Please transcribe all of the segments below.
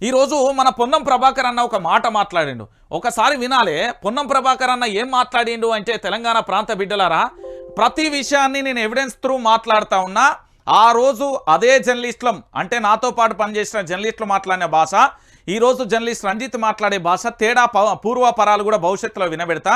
ఈరోజు మన పొన్నం ప్రభాకర్ అన్న ఒక మాట మాట్లాడిండు. ఒకసారి వినాలే పొన్నం ప్రభాకర్ అన్న ఏం మాట్లాడిండు అంటే తెలంగాణ ప్రాంత బిడ్డలారా ప్రతి విషయాన్ని నేను ఎవిడెన్స్ త్రూ మాట్లాడుతూ ఉన్నా ఆ రోజు అదే జర్నలిస్టులం అంటే నాతో పాటు పనిచేసిన జర్నలిస్టులు మాట్లాడిన భాష ఈ రోజు జర్నలిస్ట్ రంజిత్ మాట్లాడే భాష తేడా ప- పూర్వపరాలు కూడా భవిష్యత్తులో వినబెడతా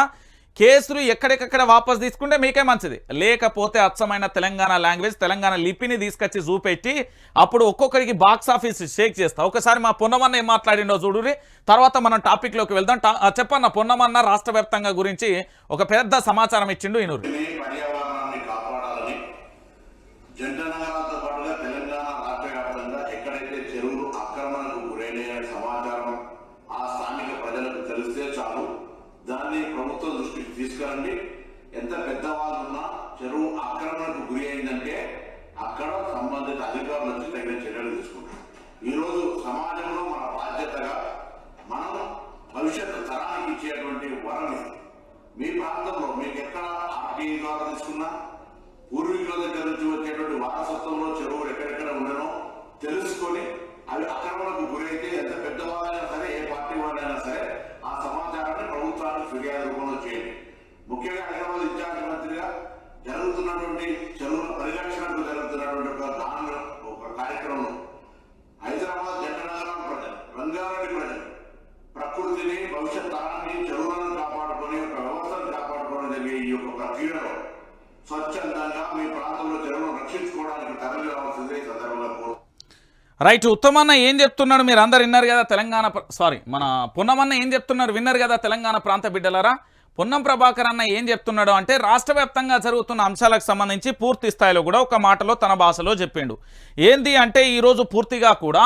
కేసులు ఎక్కడికక్కడ వాపస్ తీసుకుంటే మీకే మంచిది. లేకపోతే అచ్చమైన తెలంగాణ లాంగ్వేజ్ తెలంగాణ లిపిని తీసుకొచ్చి చూపెట్టి అప్పుడు ఒక్కొక్కరికి బాక్స్ ఆఫీస్ షేక్ చేస్తా. ఒకసారి మా పొన్నమన్న ఏం మాట్లాడిండో చూడురి తర్వాత మనం టాపిక్లోకి వెళ్దాం. టా- చెప్పన్న పొన్నమన్న రాష్ట్ర గురించి ఒక పెద్ద సమాచారం ఇచ్చిండు ఈనూరు. తీసుకురండి ఎంత పెద్దవాళ్ళు ఉన్నా చెరువు ఆక్రమణకు గురి అయిందంటే అక్కడ సంబంధిత అధికారులు వచ్చి తగిన చర్యలు తీసుకుంటారు ఈరోజు సమాజంలో మన బాధ్యతగా మనం భవిష్యత్తు తరానికి ఇచ్చేటువంటి వరం ఇది. మీ ప్రాంతంలో మీకు ఎక్కడ ఆర్టీ ద్వారా తీసుకున్నా పూర్వీకుల దగ్గర నుంచి వచ్చేటువంటి వారసత్వంలో చెరువులు ఎక్కడెక్కడ జరుగుతున్నటువంటి చెరువుల పరిరక్షణకు జరుగుతున్నటువంటి ఒక దాన ఒక కార్యక్రమం. హైదరాబాద్ జంటనగరం ప్రజలు రంగారెడ్డి ప్రజలు ప్రకృతిని భవిష్యత్ తరాన్ని చెరువులను కాపాడుకొని ఒక వ్యవస్థను కాపాడుకోవడం జరిగే ఈ యొక్క ప్రక్రియలో స్వచ్ఛందంగా మీ ప్రాంతంలో చెరువులను రక్షించుకోవడానికి తరలి రావాల్సిందే ఈ సందర్భంగా రైట్ ఉత్తమన్న ఏం చెప్తున్నాడు మీరు? అందరు విన్నారు కదా తెలంగాణ సారీ మన పొన్నమన్న ఏం చెప్తున్నారు విన్నారు కదా తెలంగాణ ప్రాంత బిడ్డలారా? పొన్నం ప్రభాకర్ అన్న ఏం చెప్తున్నాడు అంటే రాష్ట్ర వ్యాప్తంగా జరుగుతున్న అంశాలకు సంబంధించి పూర్తి స్థాయిలో కూడా ఒక మాటలో తన భాషలో చెప్పిండు. ఏంది అంటే ఈరోజు పూర్తిగా కూడా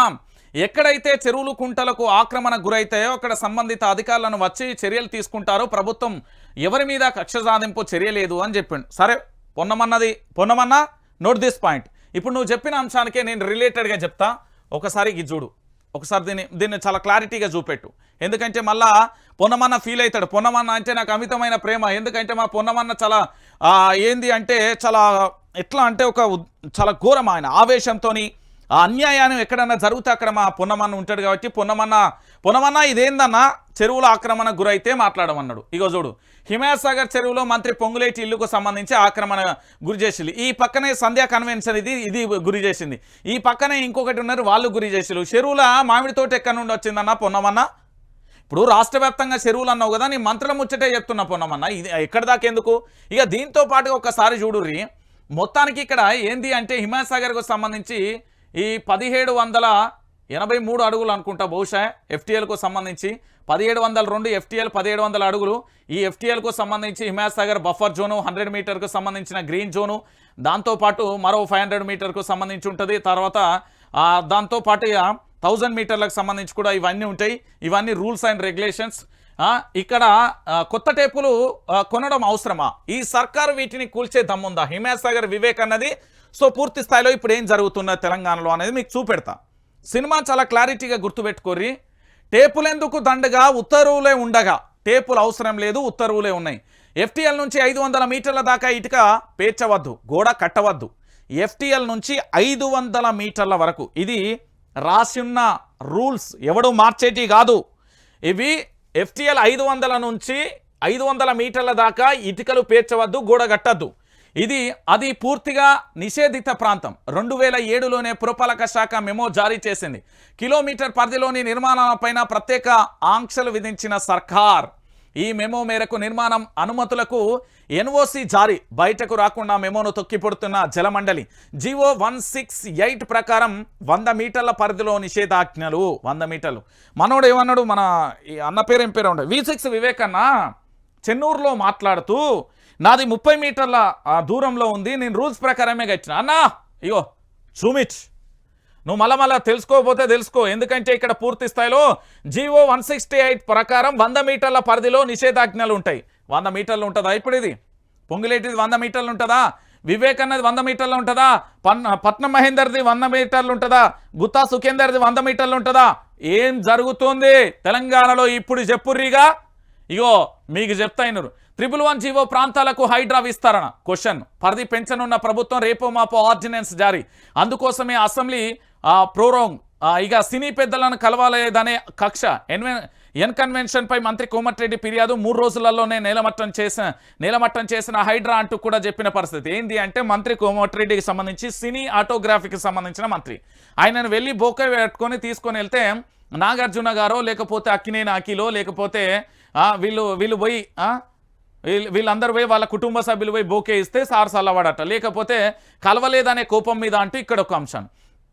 ఎక్కడైతే చెరువులు కుంటలకు ఆక్రమణ గురైతాయో అక్కడ సంబంధిత అధికారులను వచ్చి చర్యలు తీసుకుంటారో ప్రభుత్వం ఎవరి మీద కక్ష సాధింపు చర్య లేదు అని చెప్పిండు. సరే పొన్నమన్నది పొన్నమన్నా నోట్ దిస్ పాయింట్. ఇప్పుడు నువ్వు చెప్పిన అంశానికే నేను రిలేటెడ్గా చెప్తా. ఒకసారి గిజ్జుడు చూడు. ఒకసారి దీన్ని దీన్ని చాలా క్లారిటీగా చూపెట్టు. ఎందుకంటే మళ్ళా పొన్నమన్న ఫీల్ అవుతాడు. పొన్నమన్న అంటే నాకు అమితమైన ప్రేమ. ఎందుకంటే మా పొన్నమన్న చాలా ఏంది అంటే చాలా ఎట్లా అంటే ఒక చాలా ఘోరం ఆయన. ఆవేశంతోని ఆ అన్యాయాన్ని ఎక్కడన్నా జరుగుతా అక్కడ మా పొన్నమన్న ఉంటాడు కాబట్టి పొన్నమన్న పొనమన్నా ఇదేందన్నా చెరువుల ఆక్రమణ గురైతే మాట్లాడమన్నాడు. ఇగో చూడు హిమాయత్సాగర్ చెరువులో మంత్రి పొంగులేటి ఇల్లుకు సంబంధించి ఆక్రమణ గురి చేసింది. ఈ పక్కనే సంధ్యా కన్వెన్షన్ ఇది ఇది గురి చేసింది. ఈ పక్కనే ఇంకొకటి ఉన్నారు వాళ్ళు గురి చేసిరు చెరువుల మామిడి తోట ఎక్కడి నుండి వచ్చిందన్న పొన్నమన్న ఇప్పుడు రాష్ట్ర వ్యాప్తంగా చెరువులు అన్నావు కదా నీ మంత్రుల ముచ్చటే చెప్తున్నా పొన్నమన్న ఇది ఎక్కడి దాకా ఎందుకు? ఇక దీంతో పాటుగా ఒకసారి చూడుర్రి మొత్తానికి ఇక్కడ ఏంది అంటే హిమాయత్ సాగర్కు సంబంధించి ఈ పదిహేడు వందల ఎనభై మూడు అడుగులు అనుకుంటా బహుశా ఎఫ్టీఎల్కు సంబంధించి. పదిహేడు వందల రెండు ఎఫ్టీఎల్ పదిహేడు వందల అడుగులు. ఈ ఎఫ్టీఎల్కు సంబంధించి Himayat Sagar buffer zone hundred మీటర్కు సంబంధించిన గ్రీన్ జోను. దాంతోపాటు మరో ఫైవ్ హండ్రెడ్ మీటర్కు సంబంధించి ఉంటుంది. తర్వాత దాంతోపాటు థౌజండ్ మీటర్లకు సంబంధించి కూడా ఇవన్నీ ఉంటాయి. ఇవన్నీ రూల్స్ అండ్ రెగ్యులేషన్స్. ఇక్కడ కొత్త టేపులు కొనడం అవసరమా? ఈ సర్కారు వీటిని కూల్చే దమ్ముందా? హిమాయత్ సాగర్ వివేక్ అన్నది. సో పూర్తి స్థాయిలో ఇప్పుడు ఏం జరుగుతున్నది తెలంగాణలో అనేది మీకు చూపెడతా. సినిమా చాలా క్లారిటీగా గుర్తుపెట్టుకోర్రి. టేపులెందుకు దండగా ఉత్తర్వులే ఉండగా. టేపులు అవసరం లేదు ఉత్తర్వులే ఉన్నాయి. ఎఫ్టీఎల్ నుంచి ఐదు వందల మీటర్ల దాకా ఇటుక పేర్చవద్దు గోడ కట్టవద్దు. ఎఫ్టీఎల్ నుంచి ఐదు వందల మీటర్ల వరకు. ఇది రాసిన్న రూల్స్. ఎవడు మార్చేటి కాదు. ఇవి ఎఫ్టీఎల్ ఐదు వందల నుంచి ఐదు వందల మీటర్ల దాకా ఇటుకలు పేర్చవద్దు గోడ కట్టద్దు. ఇది అది పూర్తిగా నిషేధిత ప్రాంతం. రెండు వేల ఏడులోనే పురపాలక శాఖ మెమో జారీ చేసింది. కిలోమీటర్ పరిధిలోని నిర్మాణాలపైన ప్రత్యేక ఆంక్షలు విధించిన సర్కార్ ఈ మెమో మేరకు నిర్మాణం అనుమతులకు ఎన్ఓసి జారీ. బయటకు రాకుండా మెమోను తొక్కిపడుతున్న జలమండలి. జీవో వన్ సిక్స్ ఎయిట్ ప్రకారం వంద మీటర్ల పరిధిలో నిషేధాజ్ఞలు. వంద మీటర్లు. మనోడు ఏమన్నాడు? మన ఈ అన్న పేరు ఏం పేరు? ఉండే వి సిక్స్ వివేకన్న? చెన్నూరులో మాట్లాడుతూ నాది ముప్పై మీటర్ల దూరంలో ఉంది. నేను రూల్స్ ప్రకారమే గచ్చిన అన్నా ఇగో చూమిచ్ నువ్వు మళ్ళా మళ్ళా తెలుసుకోకపోతే తెలుసుకో. ఎందుకంటే ఇక్కడ పూర్తి స్థాయిలో జీవో వన్ సిక్స్టీ ఎయిట్ ప్రకారం వంద మీటర్ల పరిధిలో నిషేధాజ్ఞలు ఉంటాయి. వంద మీటర్లు ఉంటుందా ఇప్పుడు ఇది? పొంగులేటిది వంద మీటర్లు ఉంటుందా? వివేక్ అన్నది వంద మీటర్లు ఉంటుందా? పన్న పట్నం మహేందర్ది వంద మీటర్లు ఉంటుందా? గుత్తా సుఖేందర్ది వంద మీటర్లు ఉంటుందా? ఏం జరుగుతుంది? తెలంగాణలో ఇప్పుడు చెప్పుర్రీగా? ఇగో మీకు చెప్తాయినరు త్రిపుల్ వన్ జీవో ప్రాంతాలకు హైడ్రా విస్తరణ. క్వశ్చన్ పరిధి పెంచనున్న ప్రభుత్వం రేపో మాపో ఆర్డినెన్స్ జారీ. అందుకోసమే అసెంబ్లీ ప్రోరోంగ్ ఇక సినీ పెద్దలను కలవాలేదనే కక్ష. ఎన్వె ఎన్ పై మంత్రి కోమటిరెడ్డి ఫిర్యాదు మూడు రోజులలోనే నేలమట్టం చేసిన నేలమట్టం చేసిన హైడ్రా అంటూ కూడా చెప్పిన పరిస్థితి. ఏంటి అంటే మంత్రి కోమటిరెడ్డికి సంబంధించి సినీ ఆటోగ్రఫీకి సంబంధించిన మంత్రి. ఆయనను వెళ్ళి బోకే పెట్టుకొని తీసుకొని వెళ్తే నాగార్జున గారో లేకపోతే అక్కినేని అఖిలో లేకపోతే వీళ్ళు వీళ్ళు పోయి వీళ్ళందరూ పోయి వాళ్ళ కుటుంబ సభ్యులు పోయి బోకే ఇస్తే సార్ సల్లవాడట లేకపోతే కలవలేదనే కోపం మీద అంటూ ఇక్కడ ఒక అంశం.